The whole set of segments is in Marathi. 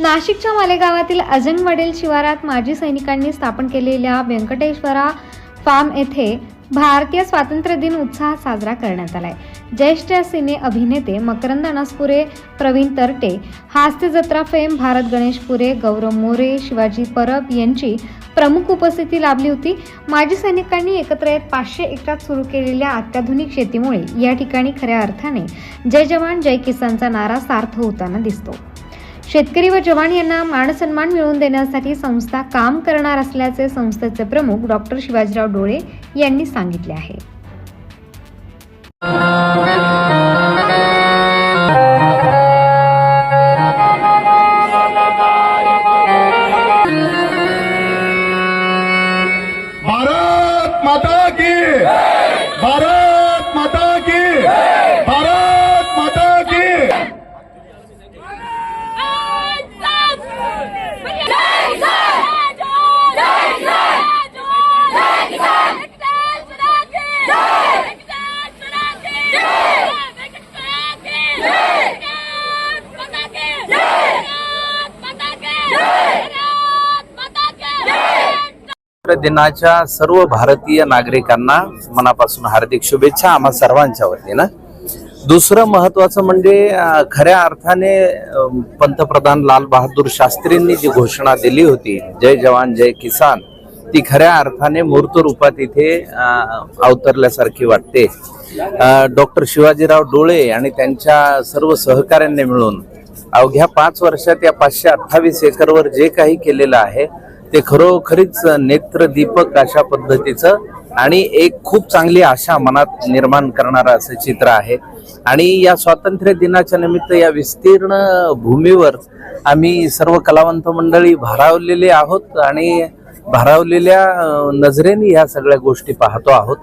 नाशिकच्या मालेगावातील अजंगवडील शिवारात माजी सैनिकांनी स्थापन केलेल्या व्यंकटेश्वरा फार्म येथे भारतीय स्वातंत्र्य दिन उत्साहात साजरा करण्यात आलाय. ज्येष्ठ सिने अभिनेते मकरंद अनासपुरे प्रवीण तरटे हास्य जत्रा फेम भारत गणेश पुरे गौरव मोरे शिवाजी परब यांची प्रमुख उपस्थिती लाभली होती. माजी सैनिकांनी एकत्र येत पाचशे एकरात सुरू केलेल्या अत्याधुनिक शेतीमुळे या ठिकाणी खऱ्या अर्थाने जय जवान जय किसानचा नारा सार्थ होताना दिसतो. शेतकरी व जवान यांना मानसन्मान मिळवून देण्यासाठी संस्था काम करणार असल्याचे संस्थेचे प्रमुख डॉक्टर शिवाजीराव डोळे यांनी सांगितले आहे. स्वातंत्र्य दिनाच्या सर्व भारतीय नागरिकांना मनापासून हार्दिक शुभेच्छा आम्हा सर्वांच्या वतीनं. दुसरं महत्वाचं म्हणजे खऱ्या अर्थाने पंतप्रधान लाल बहादूर शास्त्रींनी जी घोषणा दिली होती जय जवान जय किसान ती खऱ्या अर्थाने मूर्त रूपात इथे अवतरल्यासारखी वाटते. डॉक्टर शिवाजीराव डोळे आणि त्यांच्या सर्व सहकाऱ्यांनी मिळून अवघ्या पाच वर्षात या पाचशे अठ्ठावीस एकरवर जे काही केलेलं आहे ते खरोखरीच नेत्रदीपक अशा पद्धतीचं आणि एक खूप चांगली आशा मनात निर्माण करणारं असं चित्र आहे. आणि या स्वातंत्र्य दिनाच्या निमित्त या विस्तीर्ण भूमीवर आम्ही सर्व कलावंत मंडळी भारावलेले आहोत आणि भारावलेल्या नजरेने ह्या सगळ्या गोष्टी पाहतो आहोत.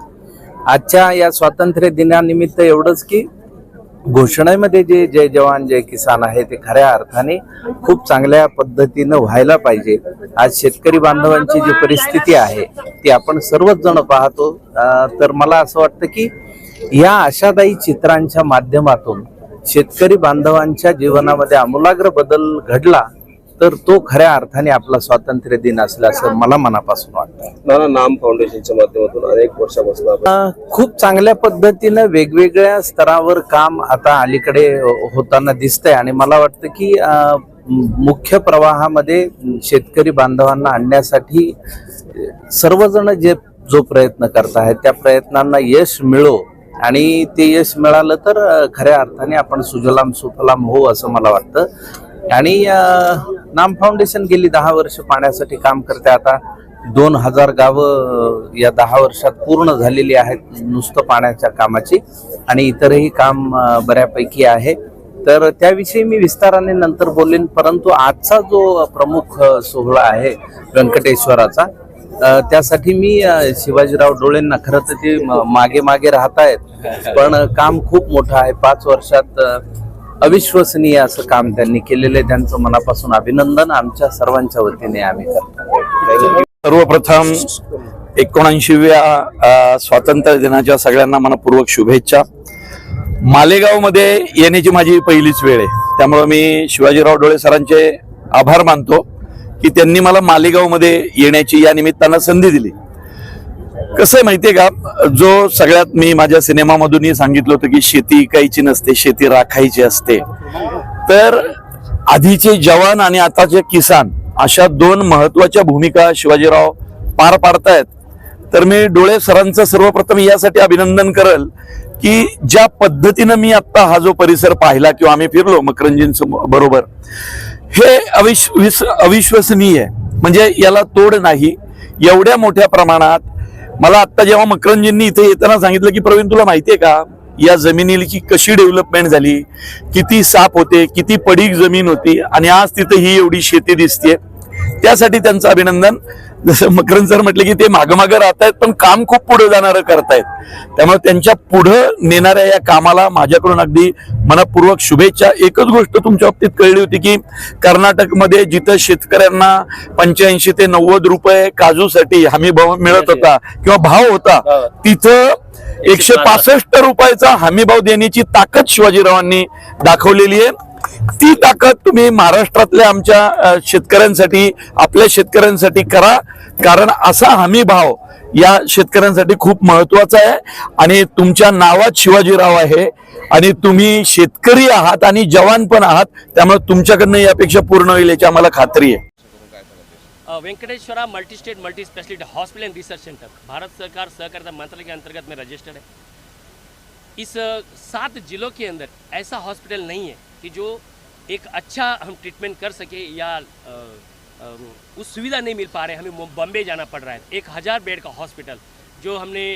आजच्या या स्वातंत्र्य दिनानिमित्त एवढंच की घोषणेमध्ये जे जय जवान जय किसान आहे ते खऱ्या अर्थाने खूप चांगल्या पद्धतीनं व्हायला पाहिजे. आज शेतकरी बांधवांची जी परिस्थिती आहे ती आपण सर्वच जण पाहतो. तर मला असं वाटतं की या आशादायी चित्रांच्या माध्यमातून शेतकरी बांधवांच्या जीवनामध्ये आमूलाग्र बदल घडला तर तो खऱ्या अर्थाने आपला स्वातंत्र्य दिन असला असं मला मनापासून वाटतं नाना नाम फाउंडेशनच्या माध्यमातून अनेक वर्षापासून आपण अ, खूप चांगल्या पद्धतीनं वेगवेगळ्या स्तरावर काम आता अलीकडे होताना दिसतंय. आणि मला वाटतं की अ, मुख्य प्रवाहामध्ये शेतकरी बांधवांना आणण्यासाठी सर्वजण जे जो प्रयत्न करत आहेत त्या प्रयत्नांना यश मिळो. आणि ते यश मिळालं तर अ, खऱ्या अर्थाने आपण सुजलाम सुफलाम हो असं मला वाटतं. आणि नाम फाउंडेशन गेली दहा वर्ष पाण्यासाठी काम करते. आता दोन हजार गावं या दहा वर्षात पूर्ण झालेली आहेत नुसतं पाण्याच्या कामाची आणि इतरही काम बऱ्यापैकी आहे. तर त्याविषयी मी विस्ताराने नंतर बोलेन परंतु आजचा जो प्रमुख सोहळा आहे व्यंकटेश्वराचा त्यासाठी मी शिवाजीराव डोळेंना खरं तर ते मागे मागे राहत आहेत पण काम खूप मोठं आहे. पाच वर्षात अविश्वसनीय असं काम त्यांनी केलेलं आहे. त्यांचं मनापासून अभिनंदन आमच्या सर्वांच्या वतीने आम्ही करतो. सर्वप्रथम एकोणऐंशीव्या स्वातंत्र्य दिनाच्या सगळ्यांना मनपूर्वक शुभेच्छा. मालेगावमध्ये येण्याची माझी पहिलीच वेळ आहे. त्यामुळं मी शिवाजीराव डोळे सरांचे आभार मानतो की त्यांनी मला मालेगावमध्ये येण्याची या निमित्तानं संधी दिली. कसं आहे माहितीये का? जो सगळ्यात मी माझ्या सिनेमामधूनही सांगितलं होतं की शेती इकायची नसते शेती राखायची असते. तर आधीचे जवान आणि आताचे किसान अशा दोन महत्त्वाच्या भूमिका शिवाजीराव पार पाडतायत. तर मी डोळे सरांचं सर्वप्रथम यासाठी अभिनंदन करल की ज्या पद्धतीनं मी आत्ता हा जो परिसर पाहिला किंवा आम्ही फिरलो मकरंजींच बरोबर. हे अविश्व अविश्वसनीय म्हणजे याला तोड नाही. एवढ्या मोठ्या प्रमाणात मला आता जेव्हा मकरंजींनी इथे येताना सांगितलं की प्रवीण तुला माहितीये का? या जमिनीची कशी डेव्हलपमेंट झाली? किती साप होते? किती पडीक जमीन होती? आणि आज तिथे ही एवढी शेती दिसते त्यासाठी त्यांचं अभिनंदन. जसं मकरंद सर म्हटलं की ते मागं मागं राहत आहेत पण काम खूप पुढे जाणारं करतायत. त्यामुळे त्यांच्या पुढं नेणाऱ्या या कामाला माझ्याकडून अगदी मनपूर्वक शुभेच्छा. एकच गोष्ट तुमच्या बाबतीत कळली होती की कर्नाटकमध्ये जिथं शेतकऱ्यांना पंच्याऐंशी ते नव्वद रुपये काजूसाठी हमी भाव मिळत होता किंवा भाव होता तिथं एकशे पासष्ट रुपयाचा हमी भाव देण्याची ताकद शिवाजीरावांनी दाखवलेली आहे. ती ताकद तुम्ही महाराष्ट्रातल्या आमच्या शेतकऱ्यांसाठी आपल्या शेतकऱ्यांसाठी करा. कारण असा हमी भाव या शेतकऱ्यांसाठी खूप महत्त्वाचा आहे. आणि तुमच्या नावात शिवाजीराव आहे. आणि तुम्ही शेतकरी आहात आणि जवान पण आहात. त्यामुळे तुमच्याकडनं यापेक्षा पूर्ण होईल याची आम्हाला खात्री आहे. Venkateshwara Venkateshwara multi state multi speciality hospital and research centre. Bharat सरकार सहकारिता मंत्रालय के अंतर्गत में रजिस्टर्ड है इस सात जिलों के अंदर ऐसा हॉस्पिटल नहीं है कि जो एक अच्छा हम ट्रीटमेंट कर सके या अ, अ, उस सुविधा नहीं मिल पा रहे हमें बॉम्बे जाना पड़ रहा है। एक हज़ार बेड का हॉस्पिटल जो हमने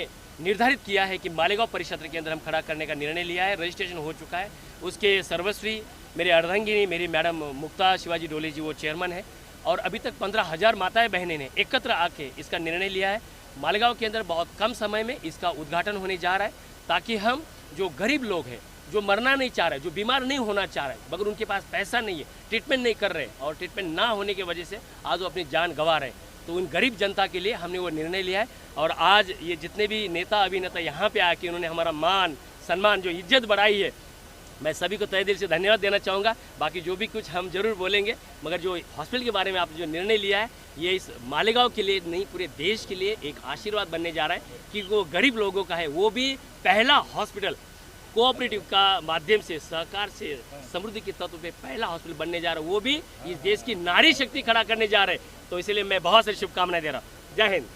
निर्धारित किया है कि मालेगांव परिक्षेत्र के अंदर हम खड़ा करने का निर्णय लिया है रजिस्ट्रेशन हो चुका है। उसके सर्वश्री मेरे अर्धांगिनी मेरी मैडम मुक्ता शिवाजी डोले जी वो चेयरमैन है। और अभी तक पंद्रह हज़ार माताएँ बहनें ने एकत्र आके इसका निर्णय लिया है। मालेगांव के अंदर बहुत कम समय में इसका उद्घाटन होने जा रहा है ताकि हम जो गरीब लोग हैं जो मरना नहीं चाह रहे, जो बीमार नहीं होना चाह रहे, मगर उनके पास पैसा नहीं है ट्रीटमेंट नहीं कर रहे और ट्रीटमेंट ना होने की वजह से आज वो अपनी जान गंवा रहे हैं। तो उन गरीब जनता के लिए हमने वो निर्णय लिया है, और आज ये जितने भी नेता, अभिनेता यहाँ पे आके उन्होंने हमारा मान, सम्मान, जो इज़्ज़त बढ़ाई है, मैं सभी को तय दिल से धन्यवाद देना चाहूँगा। बाकी जो भी कुछ हम ज़रूर बोलेंगे, मगर जो हॉस्पिटल के बारे में आपने जो निर्णय लिया है, ये इस मालेगांव के लिए नहीं, पूरे देश के लिए एक आशीर्वाद बनने जा रहा है कि वो गरीब लोगों का है, वो भी पहला हॉस्पिटल कोऑपरेटिव का माध्यम से सहकार से समृद्धि के तत्व पे पहला हॉस्पिटल बनने जा रहा है। वो भी इस देश की नारी शक्ति खड़ा करने जा रहे तो इसलिए मैं बहुत सारी शुभकामनाएं दे रहा हूँ। जय हिंद।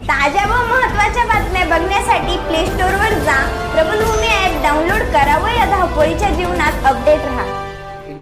ताज्या व महत्त्वाच्या बातम्या बघण्यासाठी प्ले स्टोअरवर जा. प्रबलभूमी ॲप डाउनलोड करा व या धावपळीच्या जीवनात अपडेट राहा.